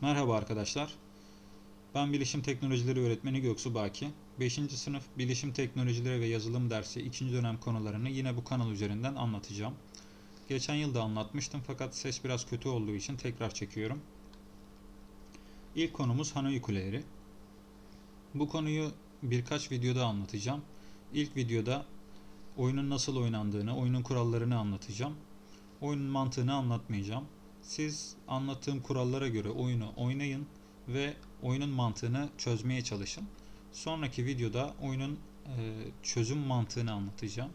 Merhaba arkadaşlar. Ben Bilişim Teknolojileri Öğretmeni Göksu Baki. 5. sınıf Bilişim Teknolojileri ve Yazılım dersi 2. dönem konularını yine bu kanal üzerinden anlatacağım. Geçen yıl da anlatmıştım fakat ses biraz kötü olduğu için tekrar çekiyorum. İlk konumuz Hanoi kuleleri. Bu konuyu birkaç videoda anlatacağım. İlk videoda oyunun nasıl oynandığını, oyunun kurallarını anlatacağım. Oyunun mantığını anlatmayacağım. Siz anlattığım kurallara göre oyunu oynayın ve oyunun mantığını çözmeye çalışın. Sonraki videoda oyunun e, çözüm mantığını anlatacağım.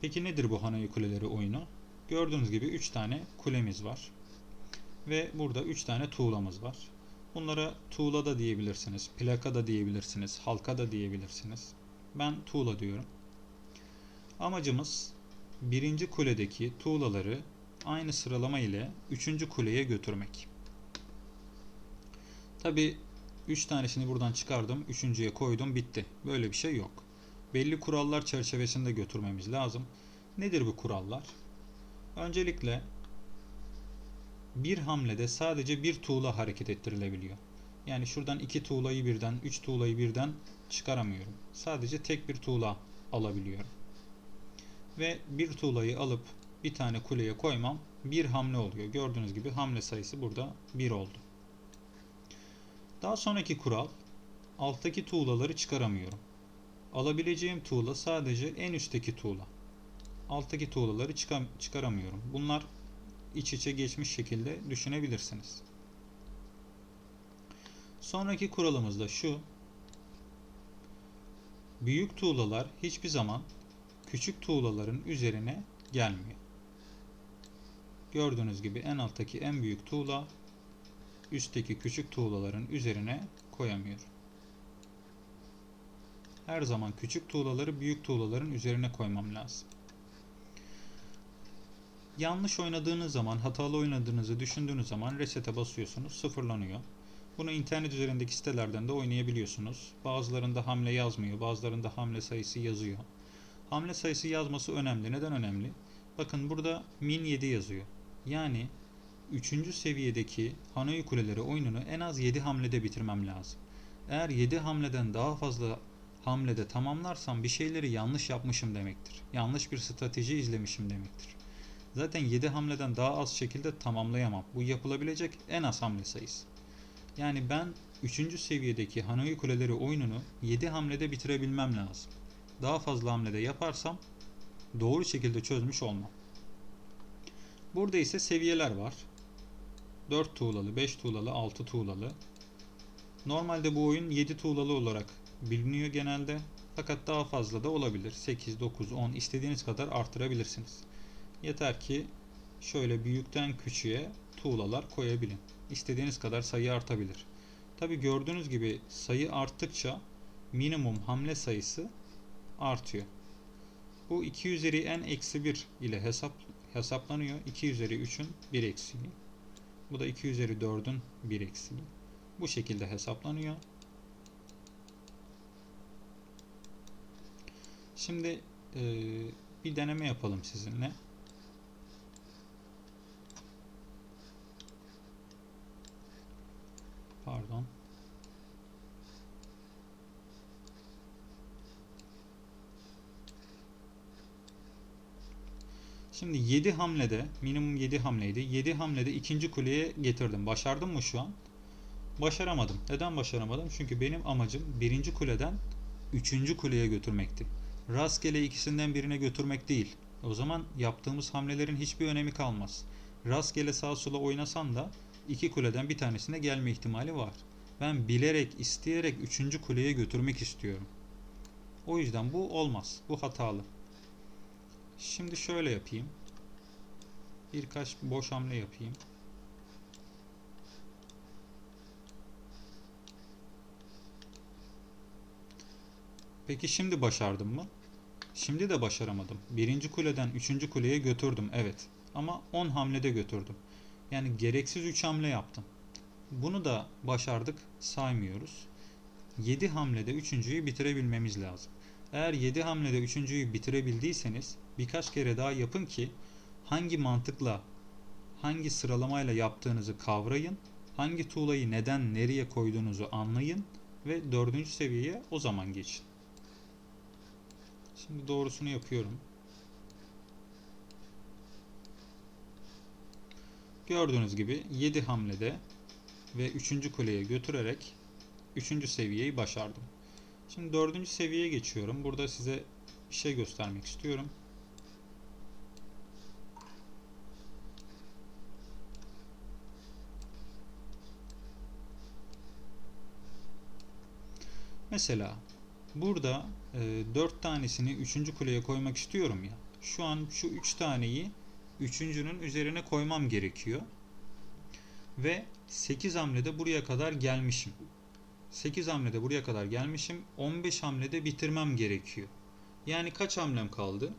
Peki nedir bu Hanoi Kuleleri oyunu? Gördüğünüz gibi 3 tane kulemiz var. Ve burada 3 tane tuğlamız var. Bunlara tuğla da diyebilirsiniz, plaka da diyebilirsiniz, halka da diyebilirsiniz. Ben tuğla diyorum. Amacımız birinci kuledeki tuğlaları aynı sıralama ile 3. kuleye götürmek. Tabi 3 tanesini buradan çıkardım, 3.ye koydum, bitti. Böyle bir şey yok. Belli kurallar çerçevesinde götürmemiz lazım. Nedir bu kurallar? Öncelikle bir hamlede sadece bir tuğla hareket ettirilebiliyor. Yani şuradan iki tuğlayı birden, üç tuğlayı birden çıkaramıyorum. Sadece tek bir tuğla alabiliyorum. Ve bir tuğlayı alıp bir tane kuleye koymam bir hamle oluyor. Gördüğünüz gibi hamle sayısı burada 1 oldu. Daha sonraki kural alttaki tuğlaları çıkaramıyorum. Alabileceğim tuğla sadece en üstteki tuğla. Alttaki tuğlaları çıkaramıyorum. Bunlar iç içe geçmiş şekilde düşünebilirsiniz. Sonraki kuralımız da şu. Büyük tuğlalar hiçbir zaman küçük tuğlaların üzerine gelmiyor. Gördüğünüz gibi en alttaki en büyük tuğla üstteki küçük tuğlaların üzerine koyamıyor. Her zaman küçük tuğlaları büyük tuğlaların üzerine koymam lazım. Yanlış oynadığınız zaman, hatalı oynadığınızı düşündüğünüz zaman resete basıyorsunuz, sıfırlanıyor. Bunu internet üzerindeki sitelerden de oynayabiliyorsunuz. Bazılarında hamle yazmıyor, bazılarında hamle sayısı yazıyor. Hamle sayısı yazması önemli. Neden önemli? Bakın burada min 7 yazıyor. Yani 3. seviyedeki Hanoi Kuleleri oyununu en az 7 hamlede bitirmem lazım. Eğer 7 hamleden daha fazla hamlede tamamlarsam bir şeyleri yanlış yapmışım demektir. Yanlış bir strateji izlemişim demektir. Zaten 7 hamleden daha az şekilde tamamlayamam. Bu yapılabilecek en az hamle sayısı. Yani ben 3. seviyedeki Hanoi Kuleleri oyununu 7 hamlede bitirebilmem lazım. Daha fazla hamlede yaparsam doğru şekilde çözmüş olmam. Burada ise seviyeler var. 4 tuğlalı, 5 tuğlalı, 6 tuğlalı. Normalde bu oyun 7 tuğlalı olarak biliniyor genelde. Fakat daha fazla da olabilir. 8, 9, 10 istediğiniz kadar artırabilirsiniz. Yeter ki şöyle büyükten küçüğe tuğlalar koyabilin. İstediğiniz kadar sayı artabilir. Tabi gördüğünüz gibi sayı arttıkça minimum hamle sayısı artıyor. Bu 2 üzeri n eksi 1 ile hesap, hesaplanıyor. 2 üzeri 3'ün 1 eksiği. Bu da 2 üzeri 4'ün 1 eksiği. Bu şekilde hesaplanıyor. Şimdi e, bir deneme yapalım sizinle. Şimdi 7 hamlede, minimum 7 hamleydi. 7 hamlede ikinci kuleye getirdim. Başardım mı şu an? Başaramadım. Neden başaramadım? Çünkü benim amacım birinci kuleden üçüncü kuleye götürmekti. Rastgele ikisinden birine götürmek değil. O zaman yaptığımız hamlelerin hiçbir önemi kalmaz. Rastgele sağa sola oynasan da iki kuleden bir tanesine gelme ihtimali var. Ben bilerek, isteyerek üçüncü kuleye götürmek istiyorum. O yüzden bu olmaz. Bu hatalı. Şimdi şöyle yapayım. Birkaç boş hamle yapayım. Peki şimdi başardım mı? Şimdi de başaramadım. Birinci kuleden üçüncü kuleye götürdüm evet. Ama 10 hamlede götürdüm. Yani gereksiz 3 hamle yaptım. Bunu da başardık saymıyoruz. 7 hamlede üçüncüyü bitirebilmemiz lazım. Eğer 7 hamlede üçüncüyü bitirebildiyseniz birkaç kere daha yapın ki hangi mantıkla hangi sıralamayla yaptığınızı kavrayın. Hangi tuğlayı neden nereye koyduğunuzu anlayın ve dördüncü seviyeye o zaman geçin. Şimdi doğrusunu yapıyorum. Gördüğünüz gibi 7 hamlede ve 3. kuleye götürerek 3. seviyeyi başardım. Şimdi 4. seviyeye geçiyorum. Burada size bir şey göstermek istiyorum. Mesela burada e, 4 tanesini 3. kuleye koymak istiyorum ya. Şu an şu 3 taneyi 3.'nün üzerine koymam gerekiyor. Ve 8 hamlede buraya kadar gelmişim. 8 hamlede buraya kadar gelmişim. 15 hamlede bitirmem gerekiyor. Yani kaç hamlem kaldı?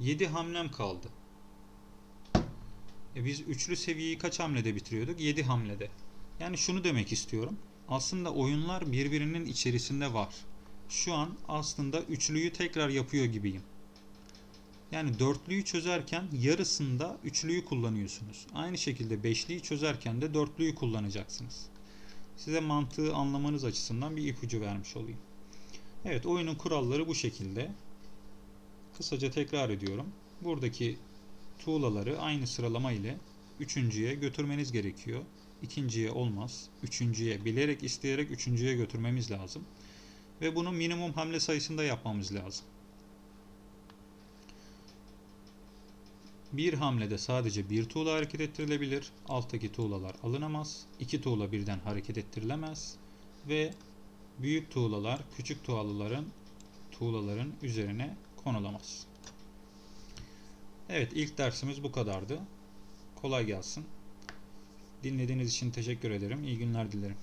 7 hamlem kaldı. E biz üçlü seviyeyi kaç hamlede bitiriyorduk? 7 hamlede. Yani şunu demek istiyorum. Aslında oyunlar birbirinin içerisinde var. Şu an aslında üçlüyü tekrar yapıyor gibiyim. Yani dörtlüyü çözerken yarısında üçlüyü kullanıyorsunuz. Aynı şekilde beşliyi çözerken de dörtlüyü kullanacaksınız. Size mantığı anlamanız açısından bir ipucu vermiş olayım. Evet oyunun kuralları bu şekilde. Kısaca tekrar ediyorum. Buradaki tuğlaları aynı sıralama ile üçüncüye götürmeniz gerekiyor. İkinciye olmaz. Üçüncüye bilerek isteyerek üçüncüye götürmemiz lazım. Ve bunu minimum hamle sayısında yapmamız lazım. Bir hamlede sadece bir tuğla hareket ettirilebilir. Alttaki tuğlalar alınamaz. İki tuğla birden hareket ettirilemez. Ve büyük tuğlalar küçük tuğlaların tuğlaların üzerine konulamaz. Evet ilk dersimiz bu kadardı. Kolay gelsin. Dinlediğiniz için teşekkür ederim. İyi günler dilerim.